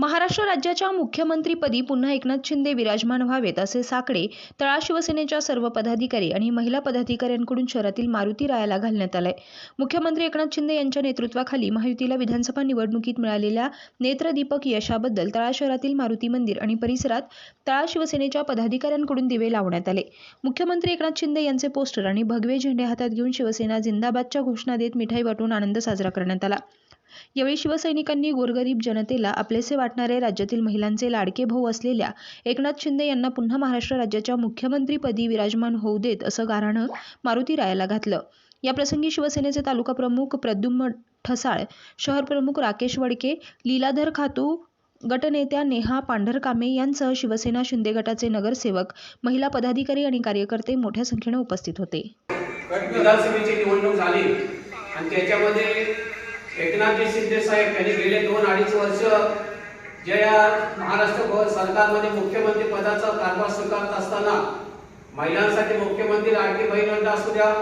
महाराष्ट्र राज्याच्या मुख्यमंत्रीपदी पुन्हा एकनाथ शिंदे विराजमान व्हावेत असे साकडे तळा शिवसेनेच्या सर्व पदाधिकारी आणि महिला पदाधिकाऱ्यांकडून शहरातील मारुती रायाला घालण्यात आलाय. मुख्यमंत्री एकनाथ शिंदे यांच्या नेतृत्वाखाली महायुतीला विधानसभा निवडणुकीत मिळालेल्या नेत्रदीपक यशाबद्दल तळा शहरातील मारुती मंदिर आणि परिसरात तळा शिवसेनेच्या पदाधिकाऱ्यांकडून दिवे लावण्यात आले. मुख्यमंत्री एकनाथ शिंदे यांचे पोस्टर आणि भगवे झेंडे हातात घेऊन शिवसेना जिंदाबादच्या घोषणा देत मिठाई वाटून आनंद साजरा करण्यात आला. यावेळी शिवसैनिकांनी गोरगरीब जनतेला आपलेसे वाटणारे राज्यातील महिलांचे लाडके भाऊ असलेल्या एकनाथ शिंदे यांना पुन्हा महाराष्ट्र राज्याच्या मुख्यमंत्रीपदी विराजमान होऊ देत असं गाऱ्हाणं मारुती रायाला घातलं. याप्रसंगी शिवसेनेचे तालुका प्रमुख प्रद्युम्न ठसाळ शहर प्रमुख राकेश वडके लीलाधर खातू गटनेत्या नेहा पांढरकामे यांसह शिवसेना शिंदे गटाचे नगरसेवक महिला पदाधिकारी आणि कार्यकर्ते मोठ्या संख्येने उपस्थित होते. विधानसभेची निवडणूक झाली आणि त्याच्यामध्ये एकनाथजी शिंदे साहेब यांनी गेले दोन अडीच वर्ष जे या महाराष्ट्र भवन सरकारमध्ये मुख्यमंत्री पदाचा कारभार स्वीकारत असताना महिलांसाठी मुख्यमंत्री लाडकी बहीण योजना असू द्या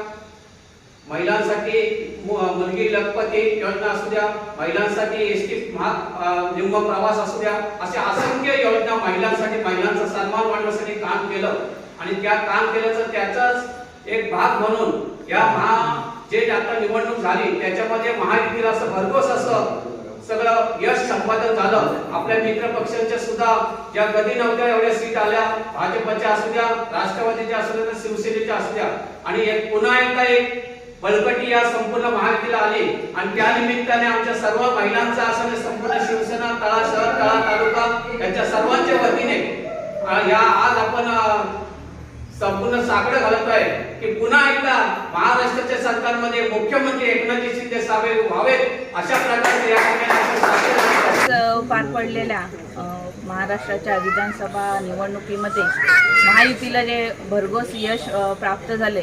महिलांसाठी मु- मुलगी लखपती योजना असू द्या महिलांसाठी एस टी निम्म प्रवास असू द्या अशा असंख्य योजना महिलांसाठी महिलांचा सन्मान वाढवण्यासाठी काम केलं. आणि त्या काम केल्याचं त्याचाच एक भाग म्हणून या महा जे आता निवडणूक झाली त्याच्यामध्ये महायुतीला असं भरघोस असं सगळं यश संपादन झालं. आपल्या मित्र पक्षांच्या सुद्धा ज्या कधी नव्हत्या एवढ्या सीट आल्या भाजपच्या असू द्या राष्ट्रवादीच्या असू द्या शिवसेनेच्या असू द्या. आणि एक पुन्हा एकदा एक बळकटी या संपूर्ण महायुतीला आली. आणि त्या निमित्ताने आमच्या सर्व महिलांचा असं संपूर्ण शिवसेना तळा शहर तळा तालुका यांच्या सर्वांच्या वतीने. या आज आपण संपूर्ण साकडं घालत आहे की पुन्हा एकदा सरकारमध्ये मुख्यमंत्री एकनाथजी शिंदे साहेब व्हावेत अशा प्रकारचे या ठिकाणी पार पडलेल्या महाराष्ट्राच्या विधानसभा निवडणुकीमध्ये महायुतीला जे भरघोस यश प्राप्त झाले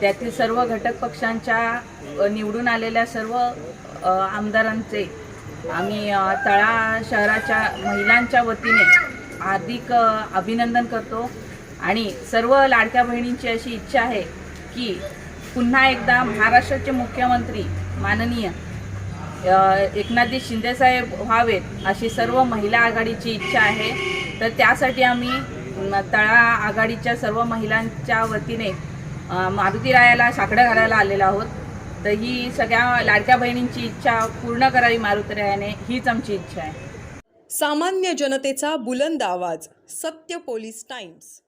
त्यातील सर्व घटक पक्षांच्या निवडून आलेल्या सर्व आमदारांचे आम्ही तळा शहराच्या महिलांच्या वतीने अधिक अभिनंदन करतो. आणि सर्व लाडक्या बहिणींची अशी इच्छा आहे की पुन्हा एकदा महाराष्ट्राचे मुख्यमंत्री माननीय एकनाथजी शिंदेसाहेब व्हावेत अशी सर्व महिला आघाडीची इच्छा आहे. तर त्यासाठी आम्ही तळा आघाडीच्या सर्व महिलांच्या वतीने मारुती रायाला साकडं घालायला आलेलो आहोत. तर ही सगळ्या लाडक्या बहिणींची इच्छा पूर्ण करावी मारुती रायाने हीच आमची इच्छा आहे. सामान्य जनतेचा बुलंद आवाज सत्य पोलीस टाइम्स.